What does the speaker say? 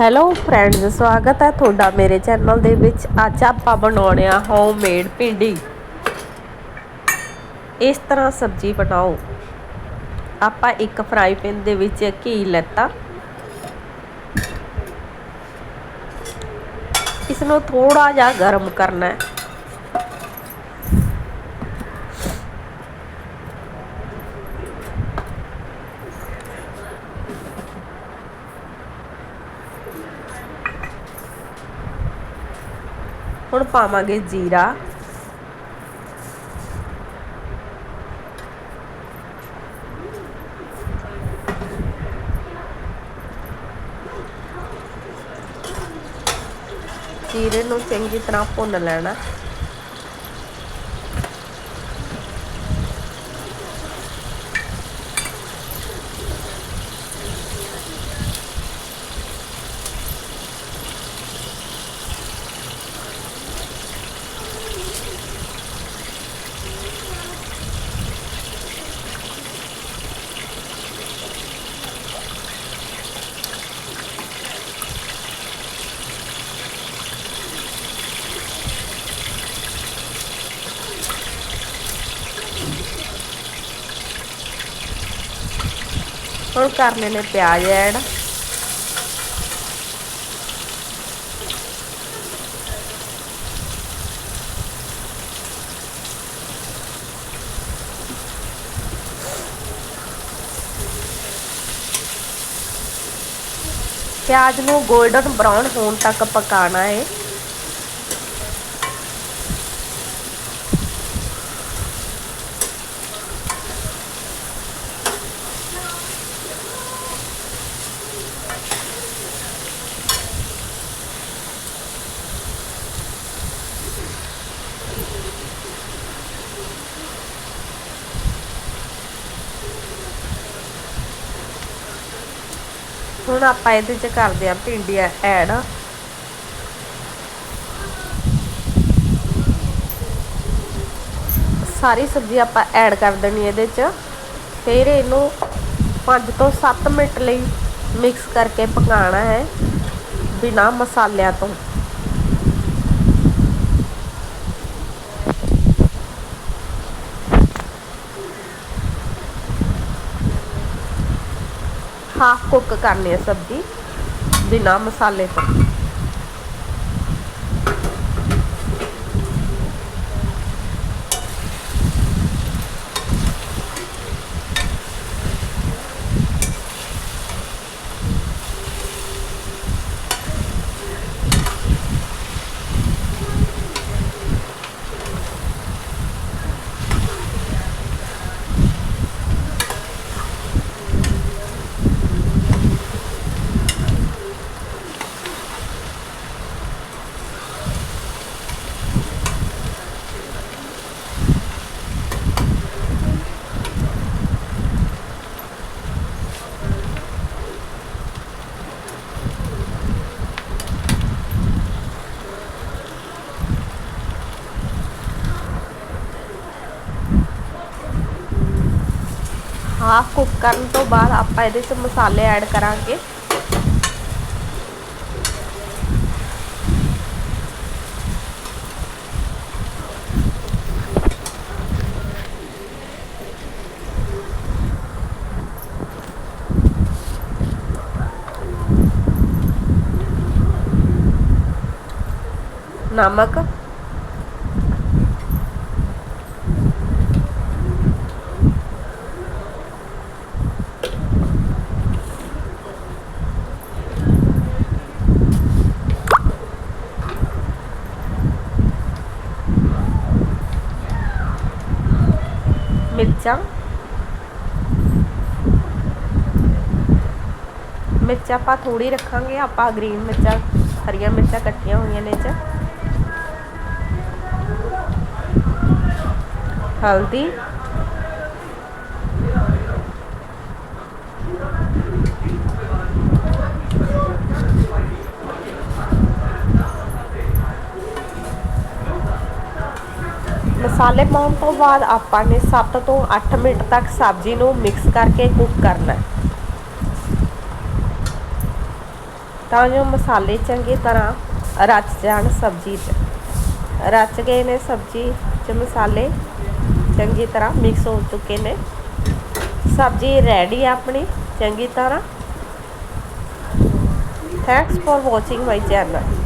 Hello friends ਸਵਾਗਤ ਹੈ ਤੁਹਾਡਾ ਮੇਰੇ ਚੈਨਲ ਦੇ ਵਿੱਚ। ਅੱਜ ਆਪਾਂ ਬਣਾਉਣੇ ਆ ਹੋਮਮੇਡ ਭਿੰਡੀ। ਇਸ ਤਰ੍ਹਾਂ ਸਬਜ਼ੀ ਬਣਾਓ। ਆਪਾਂ ਇੱਕ ਫਰਾਈ ਪੈਨ ਦੇ ਵਿੱਚ ਘੀ ਲੈਤਾ। ਇਸ ਨੂੰ ਥੋੜਾ ਜਿਹਾ ਗਰਮ ਕਰਨਾ ਹੈ। ਹੁਣ ਪਾਵਾਂਗੇ ਜੀਰਾ। ਜੀਰੇ ਨੂੰ ਚੰਗੀ ਤਰ੍ਹਾਂ ਭੁੰਨ ਲੈਣਾ। ਹੁਣ ਕਰਨੇ ਨੇ ਪਿਆਜ਼ ਐਡ। ਪਿਆਜ਼ ਨੂੰ 골ਡਨ ਬਰਾਊਨ ਹੋਣ ਤੱਕ ਪਕਾਉਣਾ ਹੈ ਹੁਣ ਆਪਾਂ ਇਹਦੇ ਚ ਕਰਦੇ ਆ ਭਿੰਡੀਆਂ ਐਡ। ਸਾਰੀ ਸਬਜ਼ੀ ਆਪਾਂ ਐਡ ਕਰ ਦੇਣੀ ਇਹਦੇ ਚ। ਫਿਰ ਇਹਨੂੰ 5 ਤੋਂ 7 ਮਿੰਟ ਲਈ ਮਿਕਸ ਕਰਕੇ ਪਕਾਉਣਾ ਹੈ ਬਿਨਾ ਮਸਾਲਿਆਂ ਤੋਂ। ਹਾਫ ਕੁੱਕ ਕਰਨੀ ਹੈ ਸਬਜ਼ੀ ਬਿਨਾ ਮਸਾਲੇ ਤੋਂ। ਹਾਫ ਕੁੱਕ ਕਰਨ ਤੋਂ ਬਾਅਦ ਆਪਾਂ ਇਹਦੇ 'ਚ ਮਸਾਲੇ ਐਡ ਕਰਾਂਗੇ ਨਮਕ ਮਿਰਚਾਂ ਮਿਰਚਾਂ ਆਪਾਂ ਥੋੜੀ ਰੱਖਾਂਗੇ ਆਪਾਂ ਗ੍ਰੀਨ ਮਿਰਚਾਂ ਹਰੀਆਂ ਮਿਰਚਾਂ ਕੱਟੀਆਂ ਹੋਈਆਂ ਨੇ ਚ ਹਲਦੀ ਮਸਾਲੇ ਪਾਉਣ ਤੋਂ ਬਾਅਦ ਆਪਾਂ ਨੇ 7 ਤੋਂ 8 ਮਿੰਟ ਤੱਕ ਸਬਜ਼ੀ ਨੂੰ ਮਿਕਸ ਕਰਕੇ ਕੁੱਕ ਕਰਨਾ ਤਾਂ ਜੋ ਮਸਾਲੇ ਚੰਗੀ ਤਰ੍ਹਾਂ ਰਚ ਜਾਣ ਸਬਜ਼ੀ 'ਚ। ਰਚ ਗਏ ਨੇ ਸਬਜ਼ੀ 'ਚ ਮਸਾਲੇ, ਚੰਗੀ ਤਰ੍ਹਾਂ ਮਿਕਸ ਹੋ ਚੁੱਕੇ ਨੇ। ਸਬਜ਼ੀ ਰੈਡੀ ਆਪਣੀ, ਚੰਗੀ ਤਰ੍ਹਾਂ। Thanks for watching my channel